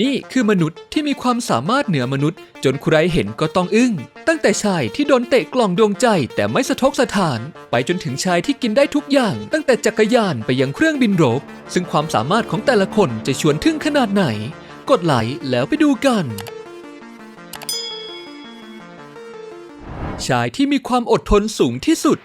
นี่คือมนุษย์ที่มีความสามารถเหนือมนุษย์ จนใครเห็นก็ต้องอึ้ง ตั้งแต่ชายที่โดนเตะกล่องดวงใจแต่ไม่สะทกสะถาน ไปจนถึงชายที่กินได้ทุกอย่าง ตั้งแต่จักรยานไปยังเครื่องบินรบ ซึ่งความสามารถของแต่ละคนจะชวนทึ่งขนาดไหน กดไลค์แล้วไปดูกัน ชายที่มีความอดทนสูงที่สุด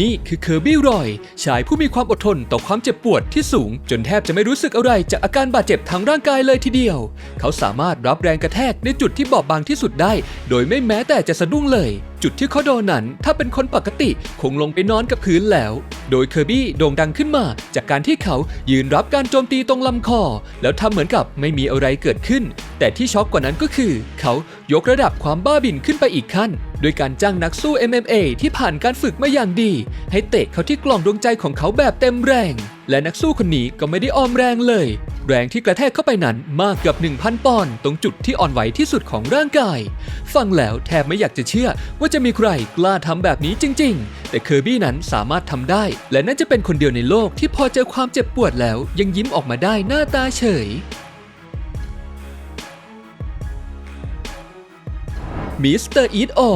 นี่คือเคอร์บี้รอย ชายผู้มีความอดทนต่อความเจ็บปวดที่สูง จนแทบจะไม่รู้สึกอะไรจากอาการบาดเจ็บทางร่างกายเลยทีเดียว เขาสามารถรับแรงกระแทกในจุดที่บอบบางที่สุดได้ โดยไม่แม้แต่จะสะดุ้งเลย จุดที่เขาโดนนั้น ถ้าเป็นคนปกติคงลงไปนอนกับพื้นแล้ว โดยเคอร์บี้โด่งดังขึ้นมา จากการที่เขายืนรับการโจมตีตรงลำคอ แล้วทำเหมือนกับไม่มีอะไรเกิดขึ้น แต่ที่ช็อกกว่านั้นก็คือ เขายกระดับความบ้าบิ่นขึ้นไปอีกขั้น โดยการจ้างนักสู้ MMA ที่ผ่านการฝึกมาอย่างดี ให้เตะเขาที่กล่องดวงใจของเขาแบบเต็มแรง และนักสู้คนนี้ก็ไม่ได้ออมแรงเลย แรงที่กระแทกเข้าไปนั้นมากเกือบ1,000 ปอนด์ตรงจุดที่อ่อนไหวที่สุดของร่างกาย ฟังแล้วแทบไม่อยากจะเชื่อว่าจะมีใครกล้าทำแบบนี้จริง ๆ แต่เคอร์บี้นั้นสามารถทำได้ และน่าจะเป็นคนเดียวในโลกที่พอเจอความเจ็บปวดแล้วยังยิ้มออกมาได้หน้าตาเฉย มิสเตอร์อีทออ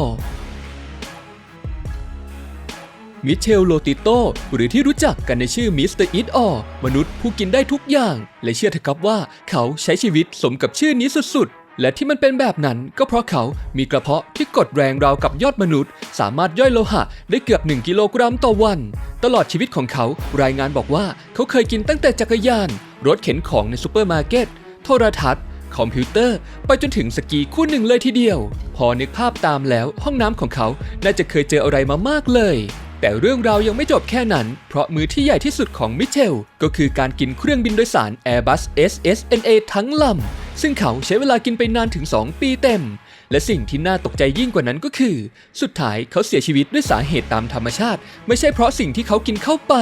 มิเชลโลติโตหรือที่รู้จักกันในชื่อมิสเตอร์อีทออมนุษย์ผู้กินได้ทุกอย่าง และเชื่อเถอะครับว่าเขาใช้ชีวิตสมกับชื่อนี้สุดๆ และที่มันเป็นแบบนั้นก็เพราะเขามีกระเพาะที่กดแรงราวกับยอดมนุษย์ สามารถย่อยโลหะได้เกือบ 1 กิโลกรัมต่อวัน ตลอดชีวิตของเขารายงานบอกว่าเขาเคยกินตั้งแต่จักรยาน รถเข็นของในซูเปอร์มาร์เก็ต โทรทัศน์ คอมพิวเตอร์ ไปจนถึงสกีคู่หนึ่งเลยทีเดียว พอนึกภาพตามแล้วห้องน้ำของเขาน่าจะเคยเจออะไรมามากเลย แต่เรื่องราวยังไม่จบแค่นั้น เพราะมือที่ใหญ่ที่สุดของมิเชล ก็คือการกินเครื่องบินโดยสาร Airbus SSNA ทั้งลำ ซึ่งเขาใช้เวลากินไปนานถึง 2 ปีเต็ม และสิ่งที่น่าตกใจยิ่งกว่านั้นก็คือ สุดท้ายเขาเสียชีวิตด้วยสาเหตุตามธรรมชาติ ไม่ใช่เพราะสิ่งที่เขากินเข้าไป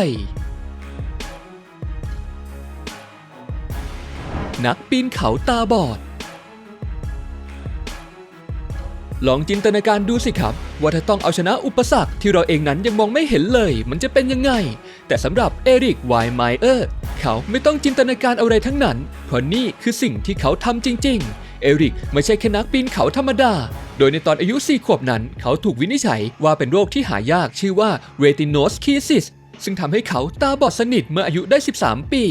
นักปีนเขาตาบอด ลองจินตนาการดูสิครับ ว่าถ้าต้องเอาชนะอุปสรรคที่เราเองนั้นยังมองไม่เห็นเลย มันจะเป็นยังไง แต่สำหรับเอริกไวน์ไมเออร์เขาไม่ต้องจินตนาการอะไรทั้งนั้น เพราะนี่คือสิ่งที่เขาทำจริง ๆ เอริกไม่ใช่แค่นักปีนเขาธรรมดา โดยในตอนอายุ 4 ขวบนั้น เขาถูกวินิจฉัยว่าเป็นโรคที่หายากชื่อว่า retinoschisis ซึ่ ซึ่งทำให้เขาตาบอดสนิทเมื่ออายุได้ 13 ปี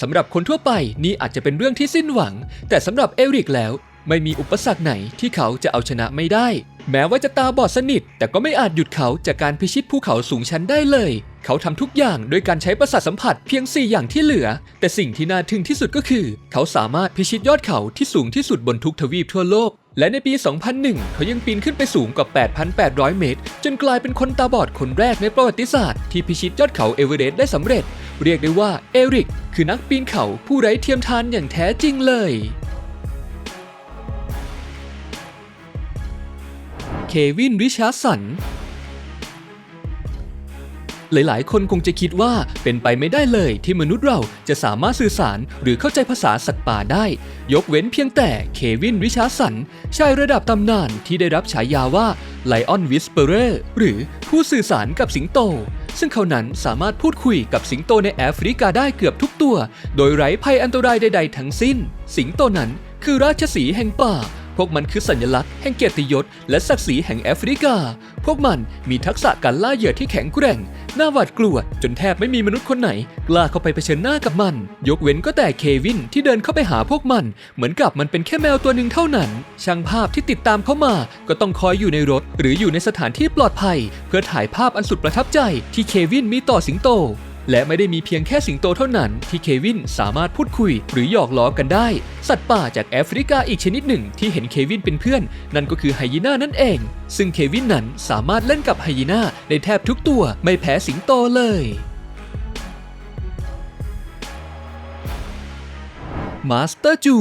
สำหรับคนทั่วไปนี่อาจจะเป็นเรื่องที่สิ้นหวัง แต่สำหรับเอริกแล้ว ไม่มีอุปสรรคไหนที่เขาจะเอาชนะไม่ได้ แม้ว่าจะตาบอดสนิท แต่ก็ไม่อาจหยุดเขาจากการพิชิตภูเขาสูงชันได้เลย เขาทำทุกอย่างโดยการใช้ประสาทสัมผัสเพียง 4 อย่างที่เหลือ แต่สิ่งที่น่าทึ่งที่สุดก็คือ เขาสามารถพิชิตยอดเขาที่สูงที่สุดบนทุกทวีปทั่วโลก และในปี 2001 เขายังปีนขึ้นไปสูงกว่า 8,800 เมตร จนกลายเป็นคนตาบอดคนแรกในประวัติศาสตร์ที่พิชิตยอดเขาเอเวอเรสต์ได้สำเร็จ เรียกได้ว่าเอริกคือนักปีนเขาผู้ไร้เทียมทานอย่างแท้จริงเลย วิน ริชาร์สัน หลายๆ คนคงจะคิดว่าเป็นไปไม่ได้เลยที่มนุษย์เราจะสามารถสื่อสารหรือเข้าใจภาษาสัตว์ป่าได้ ยกเว้นเพียงแต่เควิน ริชาร์สัน ชายระดับตำนานที่ได้รับฉายาว่าไลออนวิสเปอร์หรือผู้สื่อสารกับสิงโตซึ่งเขานั้นสามารถพูดคุยกับสิงโตในแอฟริกาได้เกือบทุกตัว โดยไร้ภัยอันตรายใด ๆ ทั้งสิ้น สิงโตนั้นคือราชสีห์แห่งป่า พวกมันคือสัญลักษณ์แห่งเกียรติยศและศักดิ์ศรีแห่งแอฟริกา พวกมันมีทักษะการล่าเหยื่อที่แข็งแกร่ง น่าหวาดกลัว จนแทบไม่มีมนุษย์คนไหน กล้าเข้าไปเผชิญหน้ากับมัน ยกเว้นก็แต่เควินที่เดินเข้าไปหาพวกมัน เหมือนกับมันเป็นแค่แมวตัวหนึ่งเท่านั้น ช่างภาพที่ติดตามเข้ามา ก็ต้องคอยอยู่ในรถ หรืออยู่ในสถานที่ปลอดภัย เพื่อถ่ายภาพอันสุดประทับใจที่เควินมีต่อสิงโต และไม่ได้มีเพียงแค่สิงโตเท่านั้นที่เควินสามารถพูดคุยหรือหยอกล้อกันได้ สัตว์ป่าจากแอฟริกาอีกชนิดหนึ่งที่เห็นเควินเป็นเพื่อน นั่นก็คือไฮยีน่านั่นเอง ซึ่งเควินนั้นสามารถเล่นกับไฮยีน่าได้แทบทุกตัวไม่แพ้สิงโตเลยมาสเตอร์จู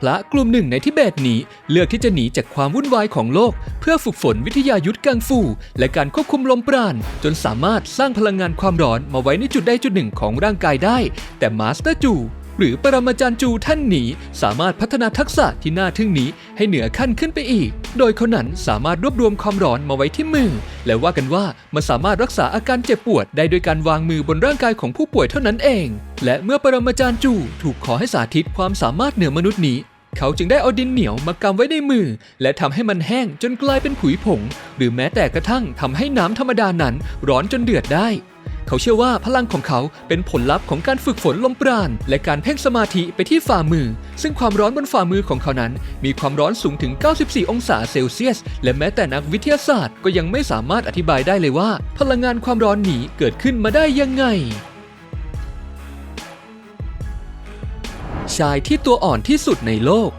พระกลุ่มหนึ่งในทิเบตนี้เลือกที่จะหนีจากความวุ่นวายของโลก เพื่อฝึกฝนวิทยายุทธกังฟู และการควบคุมลมปราณ จนสามารถสร้างพลังงานความร้อนมาไว้ในจุดใดจุดหนึ่งของร่างกายได้ แต่มาสเตอร์จู หรือปรมาจารย์จูท่านนี้สามารถพัฒนาทักษะที่น่าทึ่งนี้ให้เหนือขั้นขึ้นไปอีก โดยเขานั้นสามารถรวบรวมความร้อนมาไว้ที่มือ และว่ากันว่ามันสามารถรักษาอาการเจ็บปวดได้โดยการวางมือบนร่างกายของผู้ป่วยเท่านั้นเอง และเมื่อปรมาจารย์จูถูกขอให้สาธิตความสามารถเหนือมนุษย์นี้เขาจึงได้เอาดินเหนียวมากำไว้ในมือ และทำให้มันแห้งจนกลายเป็นผุยผง หรือแม้แต่กระทั่งทำให้น้ำธรรมดานั้นร้อนจนเดือดได้ เขาเชื่อว่าพลังของเขาเป็นผลลัพธ์ของการฝึกฝนลมปราณ และการเพ่งสมาธิไปที่ฝ่ามือ ซึ่งความร้อนบนฝ่ามือของเขานั้น มีความร้อนสูงถึง 94 องศาเซลเซียส และแม้แต่นักวิทยาศาสตร์ก็ยังไม่สามารถอธิบายได้เลยว่า พลังงานความร้อนนี้เกิดขึ้นมาได้ยังไงชายที่ตัวอ่อนที่สุดในโลก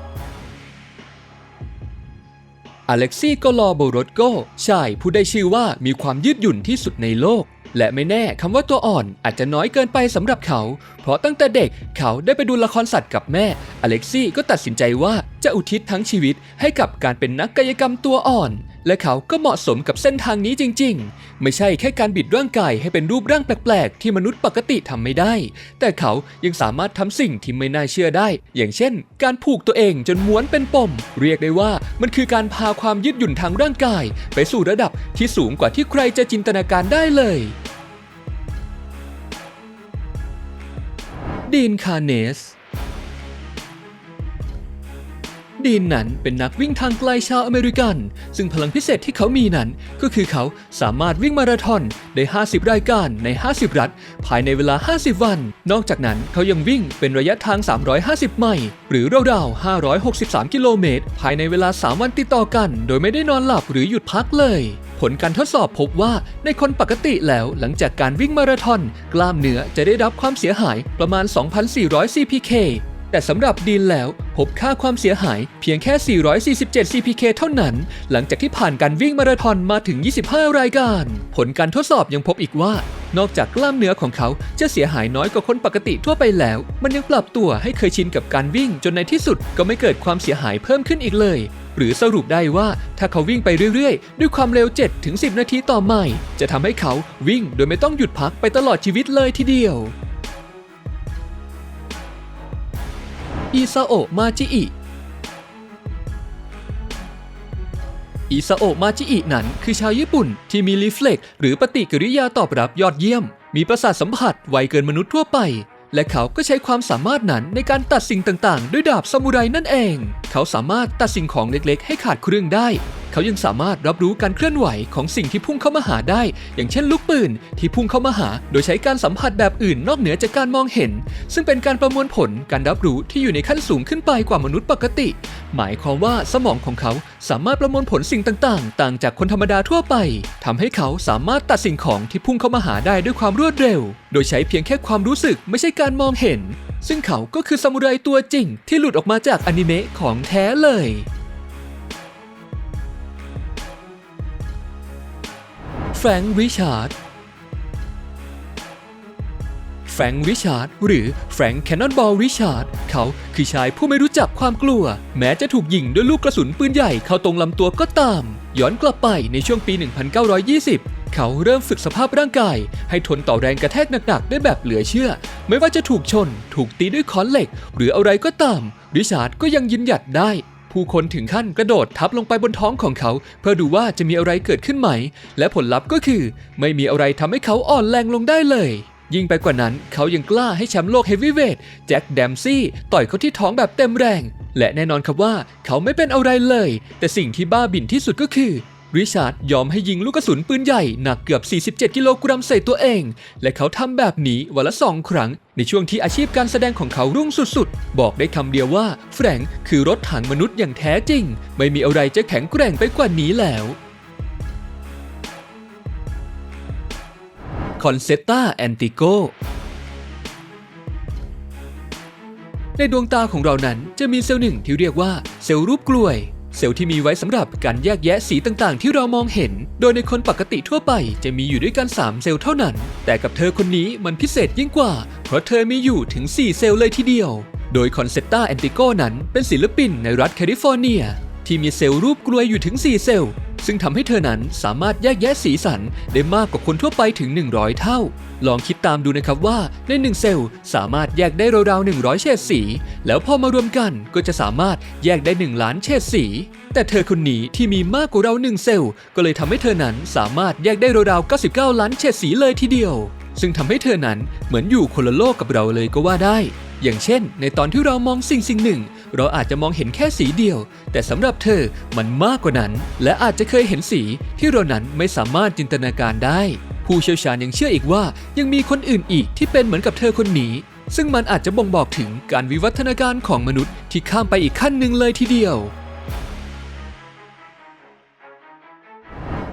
อเล็กซี่ก็ลอโบโรดโกชายผู้ได้ชื่อว่ามีความยืดหยุ่นที่สุดในโลก และไม่แน่คำว่าตัวอ่อนอาจจะน้อยเกินไปสำหรับเขา เพราะตั้งแต่เด็กเขาได้ไปดูละครสัตว์กับแม่ อเล็กซี่ก็ตัดสินใจว่าจะอุทิศทั้งชีวิตให้กับการเป็นนักกายกรรมตัวอ่อน และเขาก็เหมาะสมกับเส้นทางนี้จริง ๆ ไม่ใช่แค่การบิดร่างกายให้เป็นรูปร่างแปลก ๆ ที่มนุษย์ปกติทำไม่ได้ แต่เขายังสามารถทำสิ่งที่ไม่น่าเชื่อได้ อย่างเช่น การผูกตัวเองจนม้วนเป็นปม เรียกได้ว่ามันคือการพาความยืดหยุ่นทางร่างกาย ไปสู่ระดับที่สูงกว่าที่ใครจะจินตนาการได้เลยดีนคาร์เนส ดีนนั้นเป็นนักวิ่งทางไกลชาวอเมริกัน ซึ่งพลังพิเศษที่เขามีนั้น ก็คือเขาสามารถวิ่งมาราธอนได้ 50 รายการใน 50 รัฐ ภายในเวลา 50 วัน นอกจากนั้นเขายังวิ่งเป็นระยะทาง 350 ไมล์หรือราวๆ 563 กิโลเมตร ภายในเวลา 3 วันติดต่อกัน โดยไม่ได้นอนหลับหรือหยุดพักเลยผลการทดสอบพบว่าในคนปกติแล้วหลังจากการวิ่งมาราธอน กล้ามเนื้อจะได้รับความเสียหายประมาณ 2,400 CPK แต่สำหรับดีนแล้วพบค่าความเสียหายเพียงแค่ 447 CPK เท่านั้น หลังจากที่ผ่านการวิ่งมาราธอนมาถึง 25 รายการ ผลการทดสอบยังพบอีกว่า นอกจากกล้ามเนื้อของเขาจะเสียหายน้อยกว่าคนปกติทั่วไปแล้ว มันยังปรับตัวให้เคยชินกับการวิ่งจนในที่สุดก็ไม่เกิดความเสียหายเพิ่มขึ้นอีกเลยหรือสรุปได้ว่าถ้าเขาวิ่งไปเรื่อยๆ ด้วยความเร็ว 7-10 นาทีต่อไมล์จะทำให้เขาวิ่งโดยไม่ต้องหยุดพักไปตลอดชีวิตเลยทีเดียว อิซาโอะมาจิอิอิซาโอะมาจิอินั้นคือชาวญี่ปุ่นที่มีรีเฟล็กหรือปฏิกิริยาตอบรับยอดเยี่ยม มีประสาทสัมผัสไวเกินมนุษย์ทั่วไป และเขาก็ใช้ความสามารถนั้นในการตัดสิ่งต่างๆ ด้วยดาบซามูไรนั่นเอง เขาสามารถตัดสิ่งของเล็กๆ ให้ขาดเครื่องได้ เขายังสามารถรับรู้การเคลื่อนไหวของสิ่งที่พุ่งเข้ามาหาได้ อย่างเช่นลูกปืนที่พุ่งเข้ามาหา โดยใช้การสัมผัสแบบอื่นนอกเหนือจากการมองเห็น ซึ่งเป็นการประมวลผลการรับรู้ที่อยู่ในขั้นสูงขึ้นไปกว่ามนุษย์ปกติ หมายความว่าสมองของเขาสามารถประมวลผลสิ่งต่างๆ ต่างจากคนธรรมดาทั่วไปทำให้เขาสามารถตัดสิ่งของที่พุ่งเข้ามาหาได้ด้วยความรวดเร็ว โดยใช้เพียงแค่ความรู้สึกไม่ใช่การมองเห็น ซึ่งเขาก็คือซามูไรตัวจริง ที่หลุดออกมาจากอนิเมะของแท้เลย แฟรงค์ริชาร์ด แฟรงค์ริชาร์ดหรือแฟรงค์แคนนอนบอลริชาร์ดเขาคือชายผู้ไม่รู้จักความกลัว แม้จะถูกยิงด้วยลูกกระสุนปืนใหญ่เข้าตรงลำตัวก็ตาม ย้อนกลับไปในช่วงปี 1920เขาเริ่มฝึกสภาพร่างกาย ให้ทนต่อแรงกระแทกหนักๆ ได้แบบเหลือเชื่อ ไม่ว่าจะถูกชน ถูกตีด้วยค้อนเหล็ก หรืออะไรก็ตาม ริชาร์ดก็ยังยืนหยัดได้ ผู้คนถึงขั้นกระโดดทับลงไปบนท้องของเขา เพื่อดูว่าจะมีอะไรเกิดขึ้นไหม และผลลัพธ์ก็คือ ไม่มีอะไรทำให้เขาอ่อนแรงลงได้เลย ยิ่งไปกว่านั้นเขายังกล้าให้แชมป์โลกเฮฟวีเวทแจ็คแดมซี่ต่อยเขาที่ท้องแบบเต็มแรง และแน่นอนครับว่าเขาไม่เป็นอะไรเลย แต่สิ่งที่บ้าบิ่นที่สุดก็คือ ริชาร์ดยอมให้ยิงลูกกระสุนปืนใหญ่หนักเกือบ 47 กิโลกรัมใส่ตัวเอง และเขาทำแบบนี้วันละสองครั้ง ในช่วงที่อาชีพการแสดงของเขารุ่งสุดๆ บอกได้คำเดียวว่า แฟรงค์คือรถถังมนุษย์อย่างแท้จริง ไม่มีอะไรจะแข็งแกร่งไปกว่านี้แล้วคอนเซตตาแอนติโกในดวงตาของเรานั้นจะมีเซลล์หนึ่งที่เรียกว่าเซลล์รูปกลวย เซลล์ที่มีไว้สำหรับการแยกแยะสีต่างๆ ที่เรามองเห็น โดยในคนปกติทั่วไปจะมีอยู่ด้วยกัน 3 เซลล์เท่านั้น แต่กับเธอคนนี้มันพิเศษยิ่งกว่า เพราะเธอมีอยู่ถึง 4 เซลล์เลยทีเดียว โดยคอนเซตตาแอนติโกนั้นเป็นศิลปินในรัฐแคลิฟอร์เนีย ที่มีเซลล์รูปกลวยอยู่ถึง 4 เซลล์ ซึ่งทำให้เธอนั้นสามารถแยกแยะสีสันได้มากกว่าคนทั่วไปถึง 100 เท่า ลองคิดตามดูนะครับว่าใน 1 เซลล์สามารถแยกได้ราวๆ100 เฉดสี แล้วพอมารวมกันก็จะสามารถแยกได้ 1 ล้านเฉดสี แต่เธอคนนี้ที่มีมากกว่าเรา1เซลล์ก็เลยทำให้เธอนั้นสามารถแยกได้ราวๆ99 ล้านเฉดสีเลยทีเดียว ซึ่งทำให้เธอนั้นเหมือนอยู่คนละโลกกับเราเลยก็ว่าได้ อย่างเช่น ในตอนที่เรามองสิ่งสิ่งหนึ่ง เราอาจจะมองเห็นแค่สีเดียว แต่สำหรับเธอมันมากกว่านั้น และอาจจะเคยเห็นสีที่เรานั้นไม่สามารถจินตนาการได้ ผู้เชี่ยวชาญยังเชื่ออีกว่า ยังมีคนอื่นอีกที่เป็นเหมือนกับเธอคนนี้ ซึ่งมันอาจจะบ่งบอกถึงการวิวัฒนาการของมนุษย์ที่ข้ามไปอีกขั้นหนึ่งเลยทีเดียว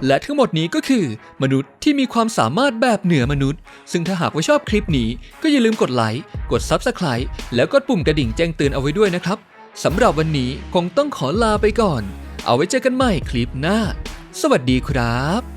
และทั้งหมดนี้ก็คือมนุษย์ที่มีความสามารถแบบเหนือมนุษย์ ซึ่งถ้าหากว่าชอบคลิปนี้ก็อย่าลืมกดไลค์ กด Subscribe แล้วกดปุ่มกระดิ่งแจ้งเตือนเอาไว้ด้วยนะครับสำหรับวันนี้คงต้องขอลาไปก่อน เอาไว้เจอกันใหม่คลิปหน้า สวัสดีครับ